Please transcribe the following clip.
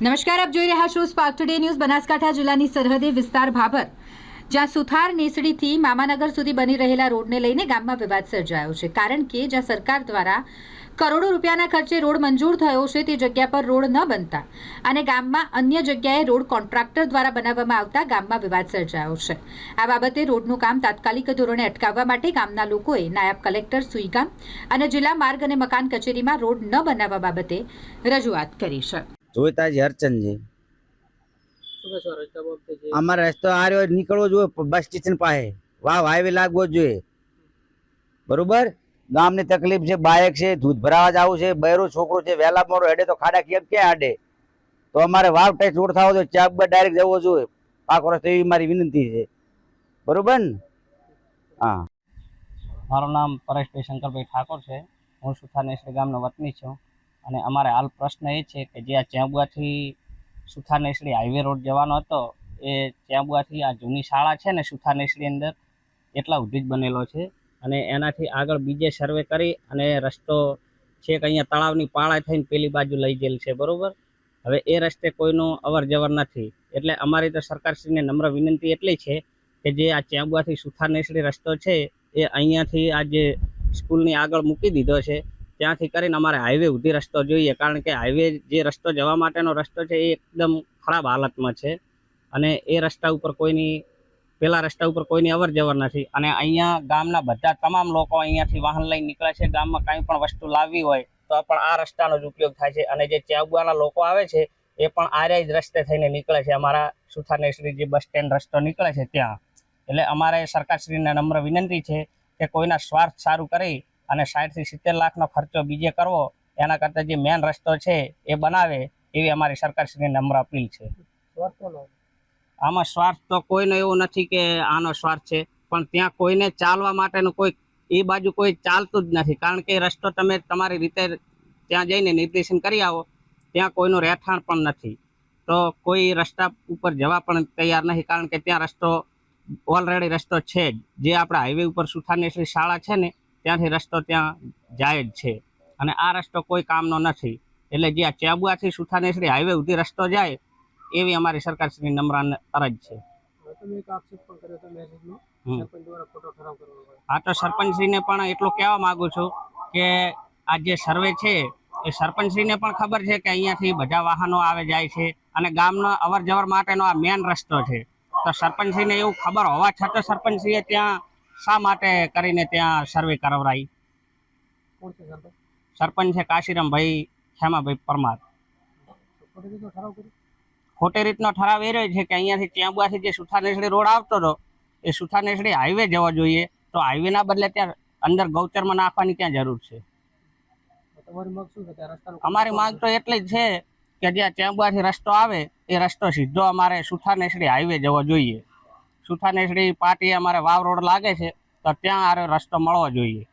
નમસ્કાર, આપ જોઈ રહ્યા છો સ્પાર્ક ટુડે ન્યૂઝ બનાસકાંઠા જિલ્લાની સરહદી વિસ્તાર ભાભર, જ્યાં સુથાર નેસડીથી મામાનગર સુધી બની રહેલા રોડને લઈને ગામમાં વિવાદ સર્જાયો છે. કારણ કે જ્યાં સરકાર દ્વારા કરોડો રૂપિયાના ખર્ચે રોડ મંજૂર થયો છે, તે જગ્યા પર રોડ ન બનતા અને ગામમાં અન્ય જગ્યાએ રોડ કોન્ટ્રાક્ટર દ્વારા બનાવવામાં આવતા ગામમાં વિવાદ સર્જાયો છે. આ બાબતે રોડનું કામ તાત્કાલિક ધોરણે અટકાવવા માટે ગામના લોકોએ નાયબ કલેક્ટર સુઈગામ અને જિલ્લા માર્ગ અને મકાન કચેરીમાં રોડ ન બનાવવા બાબતે રજૂઆત કરી છે. જોઈતાજી હરચંદજી અમારે રસ્તો આ રહ્યો નીકળવો જોઈએ બસ સ્ટેશન પાસે. વાવ હાઈવે લાગવો જ જોઈએ. બરોબર? ગામની તકલીફ છે બાયક છે દૂધ ભરાવા જવું છે બૈરો છોકરો છે વહેલા મોડો હેડે તો ખાડા કેમ ક્યાં હાડે? તો અમારે વાવ ટેક્સ રોડ થવો જોઈએ ચાકબર ડાયરેક્ટ જવો જોઈએ. પાકો રસ્તો એવી મારી વિનંતી છે. બરોબર ને? હા. મારું નામ પરેશભાઈ શંકરભાઈ ઠાકોર છે. હું સુથાનેશ્વર ગામનો વતની છું. અને અમારે હાલ પ્રશ્ન એ છે કે જે આ ચેંબુઆથી નેસડી હાઈવે રોડ જવાનો હતો, એ ચેંબુઆથી આ જૂની શાળા છે ને સુથારનેશ્વરી અંદર, એટલા સુધી જ બનેલો છે. અને એનાથી આગળ બીજે સર્વે કરી અને રસ્તો છેક અહીંયા તળાવની પાળા થઈને પેલી બાજુ લઈ ગયેલ છે, બરાબર? હવે એ રસ્તે કોઈનું અવર જવર નથી. એટલે અમારી તો સરકારશ્રીને નમ્ર વિનંતી એટલી છે કે જે આ ચેંબુઆથી નેસડી રસ્તો છે, એ અહીંયાથી આ જે સ્કૂલની આગળ મૂકી દીધો છે ત્યાંથી કરીને અમારે હાઈવે સુધી રસ્તો જોઈએ, કારણ કે હાઈવે જે રસ્તો જવા માટેનો રસ્તો છે એ એકદમ ખરાબ હાલતમાં છે. અને એ રસ્તા ઉપર કોઈની, પેલા રસ્તા ઉપર કોઈની અવર જવર નથી. અને અહીંયા ગામના બધા તમામ લોકો અહીંયાથી વાહન લઈને નીકળે છે. ગામમાં કાંઈ પણ વસ્તુ લાવવી હોય તો પણ આ રસ્તાનો જ ઉપયોગ થાય છે. અને જે ચેબુઆના લોકો આવે છે, એ પણ આર્યા જ રસ્તે થઈને નીકળે છે. અમારા સુથારનેશ્વરી જે બસ સ્ટેન્ડ રસ્તો નીકળે છે ત્યાં. એટલે અમારે સરકારશ્રીને નમ્ર વિનંતી છે કે કોઈના સ્વાર્થ સારું કરી અને સાઠથી સિત્તેર લાખનો ખર્ચો બીજે કરવો એના કરતાં જે મેન રસ્તો છે એ બનાવે એવી અમારી સરકારશ્રીને નમ્ર અપીલ છે. આમાં સ્વાર્થ તો કોઈનો એવો નથી કે આનો સ્વાર્થ છે પણ ત્યાં કોઈને ચાલવા માટેનું કોઈ એ બાજુ કોઈ ચાલતું જ નથી. કારણ કે રસ્તો તમે તમારી રીતે ત્યાં જઈને નિર્દેશન કરી આવો ત્યાં કોઈનું રહેઠાણ પણ નથી. તો કોઈ રસ્તા ઉપર જવા પણ તૈયાર નથી કારણ કે ત્યાં રસ્તો ઓલરેડી રસ્તો છે જ. જે આપણા હાઈવે ઉપર સુથારનેશ્વરી શાળા છે ને ત્યાંથી રસ્તો ત્યાં જાય જ છે. અને આ રસ્તો કોઈ કામનો નથી. એટલે જે આ ચેબુઆથી સુથાનેસરી હાઈવે સુધી રસ્તો જાય એવી અમારી સરકારશ્રીની નમ્રાન અરજ છે. હા તો સરપંચશ્રીને પણ એટલું કહેવા માગું છું કે આ જે સર્વે છે એ સરપંચશ્રીને પણ ખબર છે કે અહીંયાથી બધા વાહનો આવે જાય છે અને ગામનો અવર જવર માટેનો આ મેન રસ્તો છે. તો સરપંચશ્રીને એવું ખબર હોવા છતાં સરપંચશ્રીએ ત્યાં શા માટે કરીને ત્યાં સર્વે કરાવરાઈ? સરપંચ છે કાશીરામભાઈ ખેમાભાઈ પરમાર. ખોટી રીતનો ઠરાવ એ રહ્યો છે કે અહીંયાથી ત્યાંબુઆથી જે સુથા નેસડી રોડ આવતો હતો, એ સુથારનેસડી હાઈવે જવો જોઈએ. તો હાઈવેના બદલે ત્યાં અંદર ગૌચરમાં નાખવાની ક્યાં જરૂર છે? અમારી માંગ તો એટલી જ છે કે જ્યાં ચેંબુઆથી રસ્તો આવે, એ રસ્તો સીધો અમારે સુથારનેસડી હાઈવે જવો જોઈએ. સુથારનેસડી પાટી અમારે વાવ રોડ લાગે છે તો ત્યાં આરો રસ્તો મળવો જોઈએ.